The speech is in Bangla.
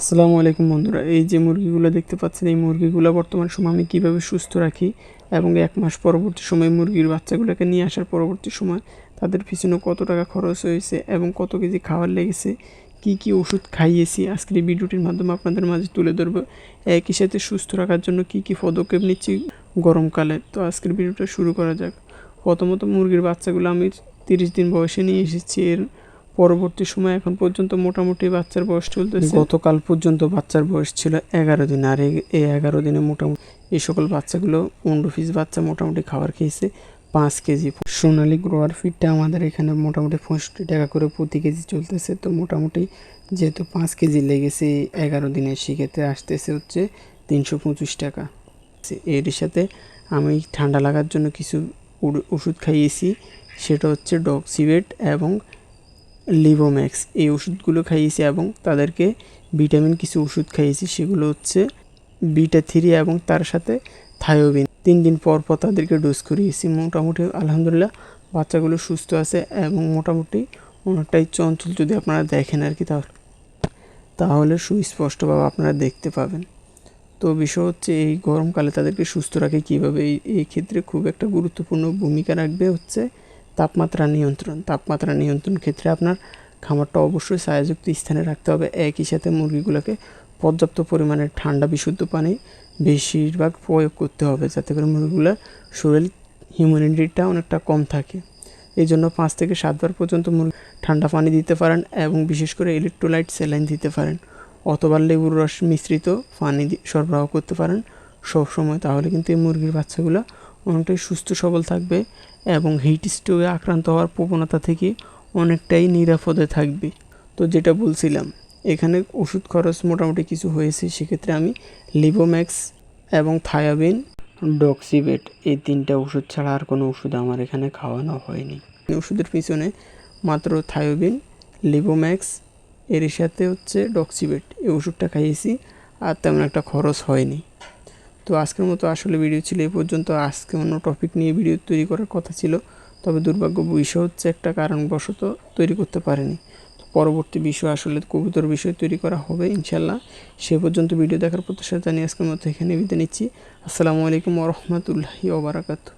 আসসালামু আলাইকুম বন্ধুরা, এই যে মুরগিগুলো দেখতে পাচ্ছেন, এই মুরগিগুলো বর্তমান সময় আমি কীভাবে সুস্থ রাখি এবং এক মাস পরবর্তী সময় মুরগির বাচ্চাগুলোকে নিয়ে আসার পরবর্তী সময় তাদের পিছনে কত টাকা খরচ হয়েছে এবং কত কেজি খাবার লেগেছে, কি কি ওষুধ খাইয়েছি, আজকের এই ভিডিওটির মাধ্যমে আপনাদের মাঝে তুলে ধরবো। একই সাথে সুস্থ রাখার জন্য কি কি পদক্ষেপ নিচ্ছি গরমকালে, তো আজকের ভিডিওটা শুরু করা যাক। প্রথমত মুরগির বাচ্চাগুলো আমি তিরিশ দিন বয়সে নিয়ে এসেছি, এর পরবর্তী সময় এখন পর্যন্ত মোটামুটি বাচ্চার বয়স চলতেছে। গতকাল পর্যন্ত বাচ্চার বয়স ছিল এগারো দিন, আর এই- এগারো দিনে মোটামুটি এই সকল বাচ্চাগুলো পনেরো পিস বাচ্চা মোটামুটি খাবার খেয়েছে, পাঁচ কেজি। সোনালি গ্রোয়ার ফিডটা আমাদের এখানে মোটামুটি পঁয়ষট্টি টাকা করে প্রতি কেজি চলতেছে, তো মোটামুটি যেহেতু পাঁচ কেজি লেগেছে এগারো দিনে, সেক্ষেত্রে আসতেছে হচ্ছে তিনশো পঁচিশ টাকা। এর সাথে আমি ঠান্ডা লাগার জন্য কিছু ওষুধ খাইয়েছি, সেটা হচ্ছে ডক্সিভেট এবং লিভোম্যাক্স এই ওষুধগুলো খাইয়েছি এবং তাদেরকে ভিটামিন কিছু ওষুধ খাইয়েছি, সেগুলো হচ্ছে বিটা থ্রি এবং তার সাথে থায়োবিন তিন দিন পর পর তাদেরকে ডোজ করিয়েছি। মোটামুটি আলহামদুলিল্লাহ বাচ্চাগুলো সুস্থ আছে এবং মোটামুটি অনেকটাই চঞ্চল যদি আপনারা দেখেন আর কি তাহলে। তাহলে সুস্পষ্টভাবে আপনারা দেখতে পাবেন। তো বিষয় হচ্ছে এই গরমকালে তাদেরকে সুস্থ রাখে কীভাবে? এই এই ক্ষেত্রে খুব একটা গুরুত্বপূর্ণ ভূমিকা রাখবে হচ্ছে তাপমাত্রা নিয়ন্ত্রণ। তাপমাত্রা নিয়ন্ত্রণ ক্ষেত্রে আপনার খামারটা অবশ্যই ছায়াযুক্ত স্থানে রাখতে হবে। একই সাথে মুরগিগুলোকে পর্যাপ্ত পরিমাণে ঠান্ডা, বিশুদ্ধ পানি বেশিরভাগ প্রয়োগ করতে হবে যাতে করে মুরগিগুলোর শরীর হিউম্যানিটিটা অনেকটা কম থাকে। এই জন্য পাঁচ থেকে সাতবার পর্যন্ত মুরগি ঠান্ডা পানি দিতে পারেন এবং বিশেষ করে ইলেকট্রোলাইট স্যালাইন দিতে পারেন অথবা লেবুর রস মিশ্রিত পানি সরবরাহ করতে পারেন সব সময় তাহলে কিন্তু এই মুরগির বাচ্চাগুলো অনেকটাই সুস্থ, সবল থাকবে এবং হিট স্ট্রোকে আক্রান্ত হওয়ার প্রবণতা থেকে অনেকটাই নিরাপদে থাকবে। তো যেটা বলছিলাম, এখানে ওষুধ খরচ মোটামুটি কিছু হয়েছে, সেক্ষেত্রে আমি লিভোম্যাক্স এবং থায়াবিন ডক্সিবেট এই তিনটা ওষুধ ছাড়া আর কোনো ওষুধ আমার এখানে খাওয়ানো হয়নি। ওষুধের পিছনে মাত্র থায়োবিন লিভোম্যাক্স এর সাথে হচ্ছে ডক্সিবেট এই ওষুধটা খাইয়েছি আর তেমন একটা খরচ হয়নি। তো আজকের মতো আসলে ভিডিও ছিল এই পর্যন্ত। আজকে অন্য টপিক নিয়ে ভিডিও তৈরি করার কথা ছিল। তবে দুর্ভাগ্য বিষয় হচ্ছে একটা কারণবশত তৈরি করতে পারেনি। তো পরবর্তী বিষয় আসলে কবুতর বিষয় তৈরি করা হবে ইনশাল্লাহ সে পর্যন্ত ভিডিও দেখার প্রত্যাশা জানিয়ে আজকের মতো এখানে বিদায় নিচ্ছি। আসসালামু আলাইকুম ওরহমতুল্লাহি ওবরাকাতু